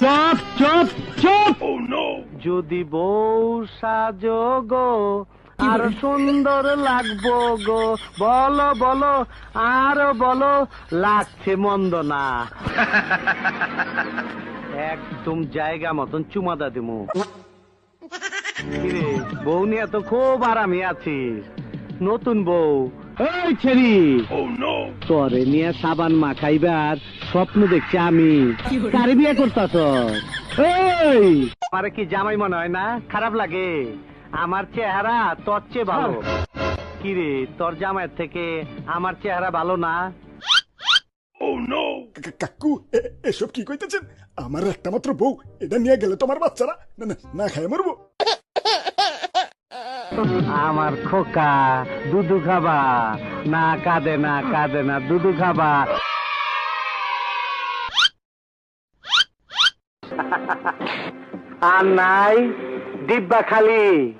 Chop chop chop. যদি বউ সাজো গো আর সুন্দর লাগবো গো। বলো বলো আর বলো লাগছে মন্দ না। একদম জায়গা মতন চুমাদা দিমু। বউ নিয়ে তো খুব আরামে আছিস। নতুন বউ ছেড়ি। তরে নিয়ে সাবান মাখাইবার স্বপ্ন দেখছি আমি। কারে বিয়ে করতাস আমারে কি জামাই মনে হয় না? খারাপ লাগে। আমার চেহারা তোর চেয়ে ভালো। কিরে তোর জামাইয়ের থেকে আমার চেহারা ভালো না? কাকু এ- এসব কি কইতেছেন? আমার একটা মাত্র বউ এটা নিয়ে গেলে তোমার বাচ্চারা না না না খায় মরবো। আমার খোকা, দুধু খাবা। না, কাঁদে না কাঁদে না, দুধু খাবা। আর নাই ডিব্বা খালি।